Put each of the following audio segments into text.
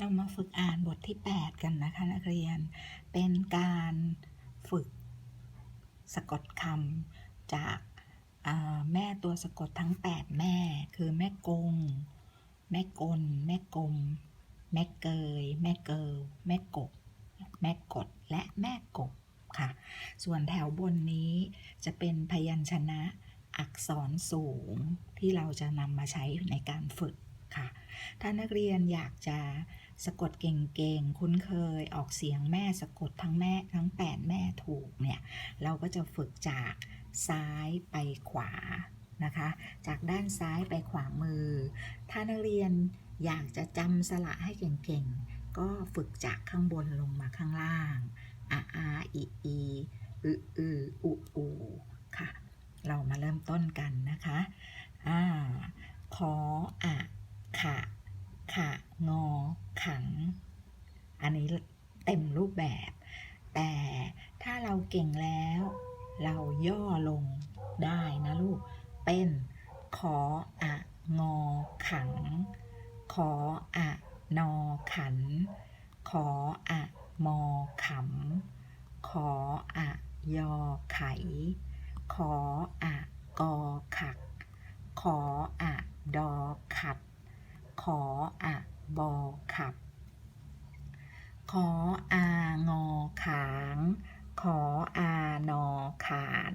เรามาฝึกอ่านบทที่ 8 กันนะคะนักเรียน เป็นการฝึกสะกดคำจากแม่ตัวสะกดทั้ง 8 แม่ คือแม่กง แม่กล แม่กลม แม่เกย แม่เกิลแม่กบ แม่กด และแม่กบค่ะ ส่วนแถวบนนี้จะเป็นพยัญชนะอักษรสูงที่เราจะนำมาใช้ในการฝึก ค่ะ ถ้านักเรียนอยากจะสะกดเก่งๆ คุ้นเคยออกเสียงแม่สะกดทั้งแม่ทั้ง 8 แม่ถูกเนี่ย เราก็จะฝึกจากซ้ายไปขวานะคะ จากด้านซ้ายไปขวามือ ถ้านักเรียนอยากจะจำสระให้เก่งๆ ก็ฝึกจากข้างบนลงมาข้างล่างอาอาอีอีอืออืออูอูค่ะ เรามาเริ่มต้นกันนะคะอ่าขออะ ขะ ขะ งอ ขังอันนี้เต็มรูปแบบ แต่ถ้าเราเก่งแล้ว เราย่อลงได้นะลูก เป็นขออะงอขัง ขออะนอขัน ขออะมอขำ ขออะยอไข ขออะกอขัก ขออะดอขัด ขออะบอขับ ขออางอขาง ขออานอขาน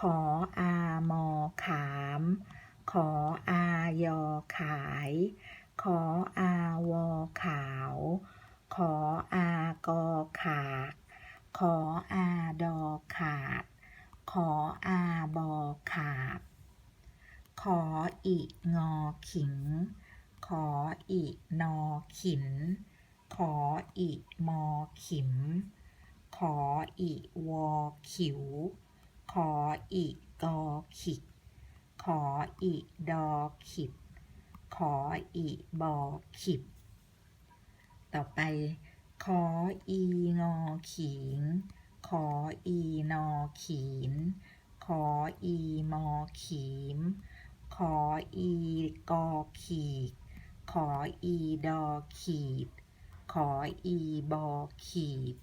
ขออามอขาม ขออายอขาย ขออาวอขาว ขออากอขากขออาดอขาด ขออาบอขาบขออีงอขิง ขออีนอขิน ขออีมอขิม ขออีวอขิว ขออีกอขิก ขออีดอขิบ ขออีบอขิบ ต่อไป ขออีงอขิง ขออีนอขีนขออีมอขีมขออีกอขีก ขออีดอขีด ขออีบอขีด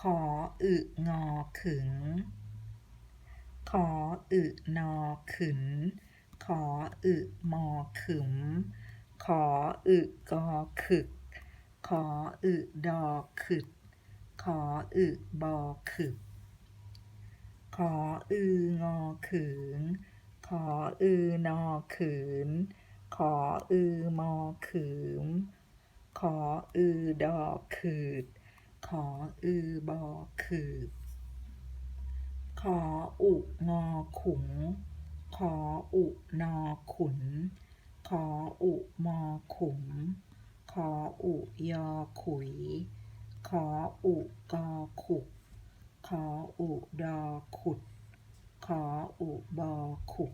ขออึงอขึง ขออึนอขึน ขออึมอขึม ขออึกอขึก ขออึดอขึด ขออึบอขึก ขออืองอขึงขออือนอขืน ขออือมอขืม ขออือดอขืด ขออือบอขืด ขออุงอขุง ขออุนอขุน ขออุมอขุม ขออุยอขุย ขออุกอขุก ขออุดอขุด ขออุบอขุก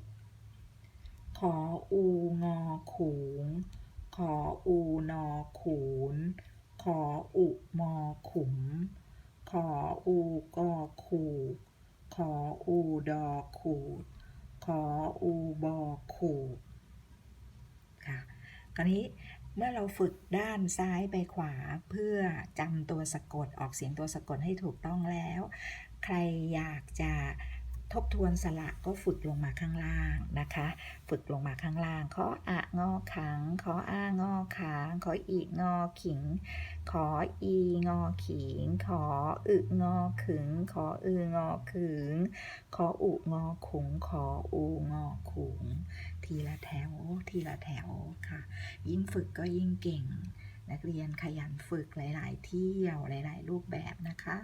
ขออูงอขูง ขออูนอขูน ขออุมอขุม ขออูกอคูขออูดอขูด ขออูบอขูดค่ะคราวนี้เมื่อเราฝึกด้านซ้ายไปขวาเพื่อจำตัวสะกดออกเสียงตัวสะกดให้ถูกต้องแล้ว ใครอยากจะ ทบทวนสระก็ฝึกลงมาข้างล่างนะคะ ฝึกลงมาข้างล่างขออะงอขังขออางอขางขออีงอขิง ขออีงอขิง ขออึงอขึง ขออืองอขึง ขออุงอขุง ขออูงอขุง ทีละแถวทีละแถวค่ะ ยิ่งฝึกก็ยิ่งเก่ง นักเรียนขยันฝึกหลาย ๆ เที่ยวหลาย ๆ รูปแบบนะคะ